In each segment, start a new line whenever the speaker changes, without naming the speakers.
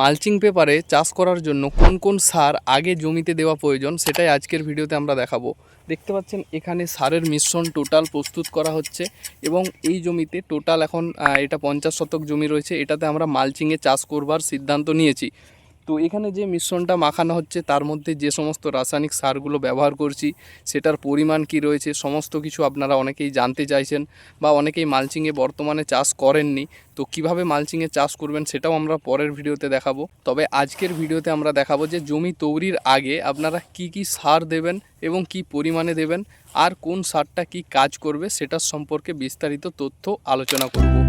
Mulching পেপারে চাষ করার জন্য কোন কোন সার আগে জমিতে দেওয়া প্রয়োজন সেটাই আজকের ভিডিওতে আমরা দেখাবো। দেখতে পাচ্ছেন, এখানে সারের মিশ্রণ টোটাল প্রস্তুত করা হচ্ছে এবং এই জমিতে টোটাল এখন এটা পঞ্চাশ শতক জমি রয়েছে। এটাতে আমরা মালচিংয়ে চাষ করবার সিদ্ধান্ত নিয়েছি। তো এখানে যে মিশ্রণটা মাখানো হচ্ছে, তার মধ্যে যে সমস্ত রাসায়নিক সারগুলো ব্যবহার করছি, সেটার পরিমাণ কি রয়েছে, সমস্ত কিছু আপনারা অনেকেই জানতে চাইছেন বা অনেকেই মালচিংয়ে বর্তমানে চাষ করেননি। তো কীভাবে মালচিংয়ে চাষ করবেন সেটাও আমরা পরের ভিডিওতে দেখাবো। তবে আজকের ভিডিওতে আমরা দেখাবো যে জমি তৈরির আগে আপনারা কি কি সার দেবেন এবং কি পরিমাণে দেবেন, আর কোন সারটা কি কাজ করবে, সেটার সম্পর্কে বিস্তারিত তথ্য আলোচনা করব।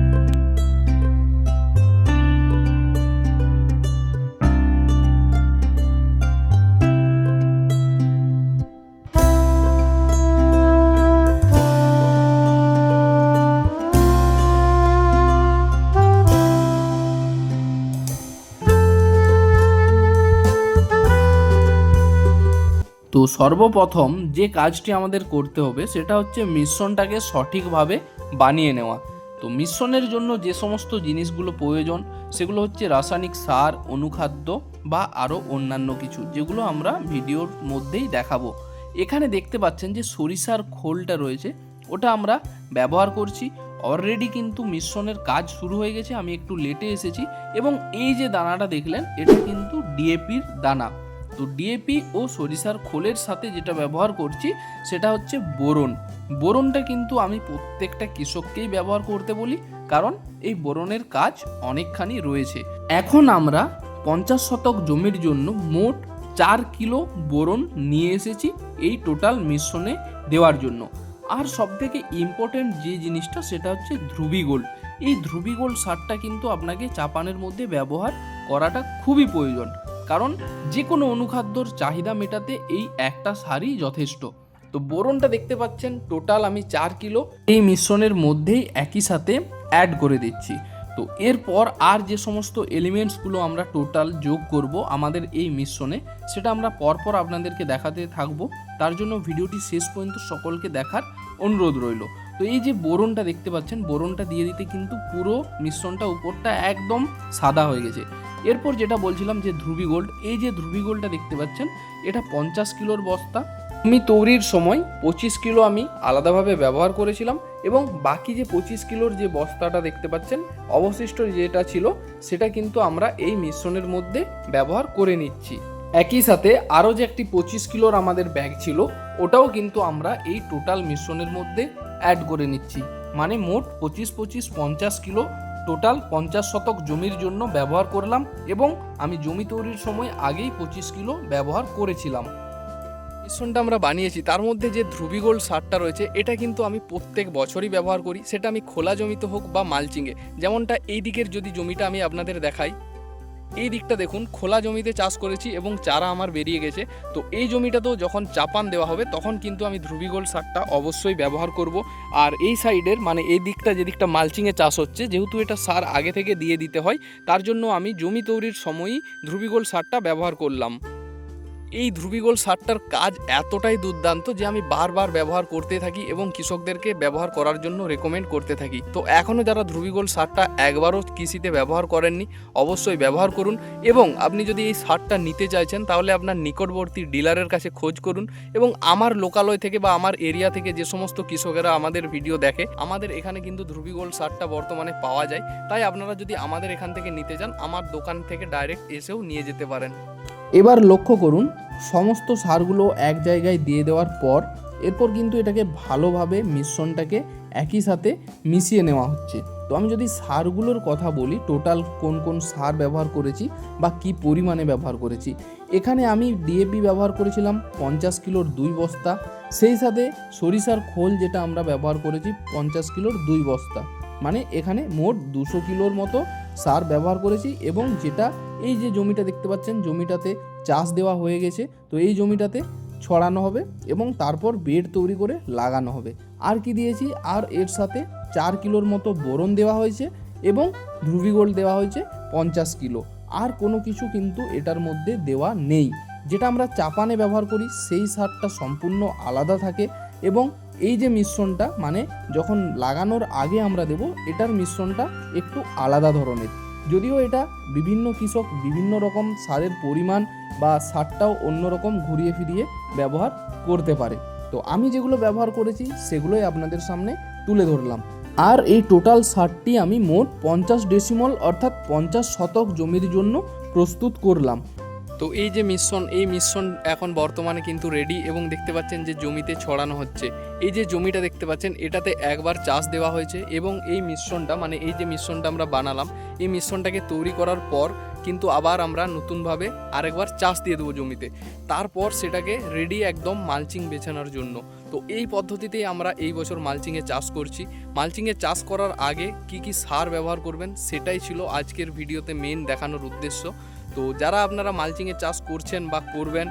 তো সর্বপ্রথম যে কাজটি আমাদের করতে হবে সেটা হচ্ছে মিশ্রণটাকে সঠিকভাবে বানিয়ে নেওয়া। তো মিশ্রণের জন্য যে সমস্ত জিনিসগুলো প্রয়োজন সেগুলো হচ্ছে রাসায়নিক সার, অনুখাদ্য বা আরও অন্যান্য কিছু যেগুলো আমরা ভিডিওর মধ্যেই দেখাবো। এখানে দেখতে পাচ্ছেন যে সরিষার খোলটা রয়েছে, ওটা আমরা ব্যবহার করছি। অলরেডি কিন্তু মিশ্রণের কাজ শুরু হয়ে গেছে, আমি একটু লেটে এসেছি এবং এই যে দানাটা দেখলেন, এটা কিন্তু ডিএপির দানা। তো ডিএপি ও সরিষার খোলের সাথে যেটা ব্যবহার করছি, সেটা হচ্ছে বোরন। বোরনটা কিন্তু আমি প্রত্যেকটা কৃষককেই ব্যবহার করতে বলি, কারণ এই বোরনের কাজ অনেকখানি রয়েছে। এখন আমরা পঞ্চাশ শতক জমির জন্য মোট চার কিলো বোরন নিয়ে এসেছি এই টোটাল মিশ্রণে দেওয়ার জন্য। আর সবথেকে ইম্পর্টেন্ট যে জিনিসটা, সেটা হচ্ছে ধ্রুবি গোল্ড এই ধ্রুবি গোল্ড সারটা কিন্তু আপনাকে চাপানের মধ্যে ব্যবহার করাটা খুবই প্রয়োজন। কারণ যে কোনো অনুখাদ্যর চাহিদা মেটাতে এই একটা সারই যথেষ্ট। তো বোরনটা দেখতে পাচ্ছেন, টোটাল আমি চার কিলো। এই মিশ্রণের মধ্যেই একই সাথে অ্যাড করে দিচ্ছি। তো এরপর আর যে সমস্ত এলিমেন্টসগুলো আমরা টোটাল যোগ করব আমাদের এই মিশ্রণে, সেটা আমরা পরপর আপনাদেরকে দেখাতে থাকব। তার জন্য ভিডিওটি শেষ পর্যন্ত সকলকে দেখার অনুরোধ রইল। তো এই যে বোরনটা দেখতে পাচ্ছেন, বোরনটা দিয়ে দিতে কিন্তু পুরো মিশ্রণটা উপরটা একদম সাদা হয়ে গেছে। এরপর যেটা বলছিলাম যে ধ্রুবি গোল্ড, এই যে ধ্রুবি গোল্ডটা দেখতে পাচ্ছেন, এটা পঞ্চাশ কিলোর বস্তা। আমি তৈরির সময় পঁচিশ কিলো আমি আলাদাভাবে ব্যবহার করেছিলাম এবং বাকি যে পঁচিশ কিলোর যে বস্তাটা দেখতে পাচ্ছেন, অবশিষ্ট যেটা ছিল, সেটা কিন্তু আমরা এই মিশ্রণের মধ্যে ব্যবহার করে নিচ্ছি। একই সাথে আরও যে একটি পঁচিশ কিলোর আমাদের ব্যাগ ছিল, ওটাও কিন্তু আমরা এই টোটাল মিশ্রণের মধ্যে অ্যাড করে নিচ্ছি। মানে মোট পঁচিশ পঁচিশ পঞ্চাশ কিলো টোটাল পঞ্চাশ শতক জমির জন্য ব্যবহার করলাম এবং আমি জমি তৈরির সময় আগেই পঁচিশ কিলো ব্যবহার করেছিলাম। মিশ্রণটা আমরা বানিয়েছি, তার মধ্যে যে ধ্রুবিগোল্ড সারটা রয়েছে, এটা কিন্তু আমি প্রত্যেক বছরই ব্যবহার করি। সেটা আমি খোলা জমিতে হোক বা মালচিংয়ে। যেমনটা এই দিকের যদি জমিটা আমি আপনাদের দেখাই এই দিকটা দেখুন, খোলা জমিতে চাষ করেছি এবং চারা আমার বেরিয়ে গেছে। তো এই জমিটাতেও যখন চাপান দেওয়া হবে, তখন কিন্তু আমি ধ্রুবিগোল সারটা অবশ্যই ব্যবহার করব। আর এই সাইডের মানে এই দিকটা যেদিকটা মালচিংয়ে চাষ হচ্ছে, যেহেতু এটা সার আগে থেকে দিয়ে দিতে হয়, তার জন্য আমি জমি তৈরির সময়ই ধ্রুবিগোল সারটা ব্যবহার করলাম। এই ধ্রুবিগোল সারটার কাজ এতটাই দুর্দান্ত যে আমি বারবার ব্যবহার করতে থাকি এবং কৃষকদেরকে ব্যবহার করার জন্য রেকমেন্ড করতে থাকি। তো এখনও যারা ধ্রুবিগোল সারটা একবারও কৃষিতে ব্যবহার করেননি, অবশ্যই ব্যবহার করুন এবং আপনি যদি এই সারটা নিতে চাইছেন তাহলে আপনার নিকটবর্তী ডিলারের কাছে খোঁজ করুন এবং আমার লোকালয় থেকে বা আমার এরিয়া থেকে যে সমস্ত কৃষকেরা আমাদের ভিডিও দেখে, আমাদের এখানে কিন্তু ধ্রুবিগোল সারটা বর্তমানে পাওয়া যায়। তাই আপনারা যদি আমাদের এখান থেকে নিতে চান, আমার দোকান থেকে ডাইরেক্ট এসেও নিয়ে যেতে পারেন। এবার লক্ষ্য করুন সমস্ত সারগুলো এক জায়গায় দিয়ে দেওয়ার পর এরপর কিন্তু এটাকে ভালোভাবে মিশ্রণটাকে একই সাথে মিশিয়ে নেওয়া হচ্ছে। তো আমি যদি সারগুলোর কথা বলি টোটাল কোন কোন সার ব্যবহার করেছি বা কি পরিমাণে ব্যবহার করেছি, এখানে আমি ডিএপি ব্যবহার করেছিলাম পঞ্চাশ কিলোর দুই বস্তা, সেই সাথে সরিষার খোল যেটা আমরা ব্যবহার করেছি পঞ্চাশ কিলোর দুই বস্তা। মানে এখানে মোট দুশো কিলোর মতো সার ব্যবহার করেছি এবং যেটা এই যে জমিটা দেখতে পাচ্ছেন, জমিটাতে চাষ দেওয়া হয়ে গেছে, তো এই জমিটাতে ছড়ানো হবে এবং তারপর বেড তৈরি করে লাগানো হবে। আর কি দিয়েছি? আর এর সাথে চার কিলোর মতো বোরন দেওয়া হয়েছে এবং ধ্রুবিগোল্ড দেওয়া হয়েছে পঞ্চাশ কিলো। আর কোনো কিছু কিন্তু এটার মধ্যে দেওয়া নেই। যেটা আমরা চাপানে ব্যবহার করি, সেই সারটা সম্পূর্ণ আলাদা থাকে এবং এই যে মিশ্রণটা মানে যখন লাগানোর আগে আমরা দেব, এটার মিশ্রণটা একটু আলাদা ধরনের। যদিও এটা বিভিন্ন কৃষক বিভিন্ন রকম সারের পরিমাণ বা সারটাও অন্যরকম ঘুরিয়ে ফিরিয়ে ব্যবহার করতে পারে। তো আমি যেগুলো ব্যবহার করেছি, সেগুলোই আপনাদের সামনে তুলে ধরলাম। আর এই টোটাল সারটি আমি মোট পঞ্চাশ ডেসিমল অর্থাৎ পঞ্চাশ শতক জমির জন্য প্রস্তুত করলাম। তো এই যে মিশ্রণ, এই মিশ্রণ এখন বর্তমানে কিন্তু রেডি এবং দেখতে পাচ্ছেন যে জমিতে ছড়ানো হচ্ছে। এই যে জমিটা দেখতে পাচ্ছেন, এটাতে একবার চাষ দেওয়া হয়েছে এবং এই মিশ্রণটা মানে এই যে মিশ্রণটা আমরা বানালাম, এই মিশ্রণটাকে তৈরি করার পর কিন্তু আবার আমরা নতুনভাবে আরেকবার চাষ দিয়ে দেবো জমিতে। তারপর সেটাকে রেডি একদম মালচিং বেছানোর জন্য। তো এই পদ্ধতিতেই আমরা এই বছর মালচিংয়ে চাষ করছি। মালচিংয়ে চাষ করার আগে কি কি সার ব্যবহার করবেন, সেটাই ছিল আজকের ভিডিওতে মেন দেখানোর উদ্দেশ্য। তো যারা আপনারা মালচিংয়ে চাষ করছেন বা করবেন,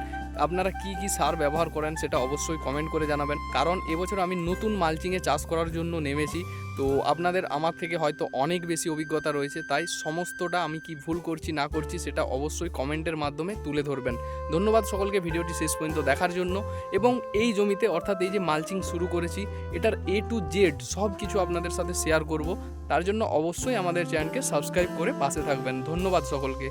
আপনারা কি কি সার ব্যবহার করেন সেটা অবশ্যই কমেন্ট করে জানাবেন। কারণ এবছর আমি নতুন মালচিংয়ে চাষ করার জন্য নেমেছি, তো আপনাদের আমার থেকে হয়তো অনেক বেশি অভিজ্ঞতা রয়েছে, তাই সমস্তটা আমি কি ভুল করছি, না করছি সেটা অবশ্যই কমেন্টের মাধ্যমে তুলে ধরবেন। ধন্যবাদ সকলকে ভিডিওটি শেষ পর্যন্ত দেখার জন্য, এবং এই জমিতে অর্থাৎ এই যে মালচিং শুরু করেছি, এটার এ টু জেড সব কিছু আপনাদের সাথে শেয়ার করব, তার জন্য অবশ্যই আমাদের চ্যানেলকে সাবস্ক্রাইব করে পাশে থাকবেন। ধন্যবাদ সকলকে।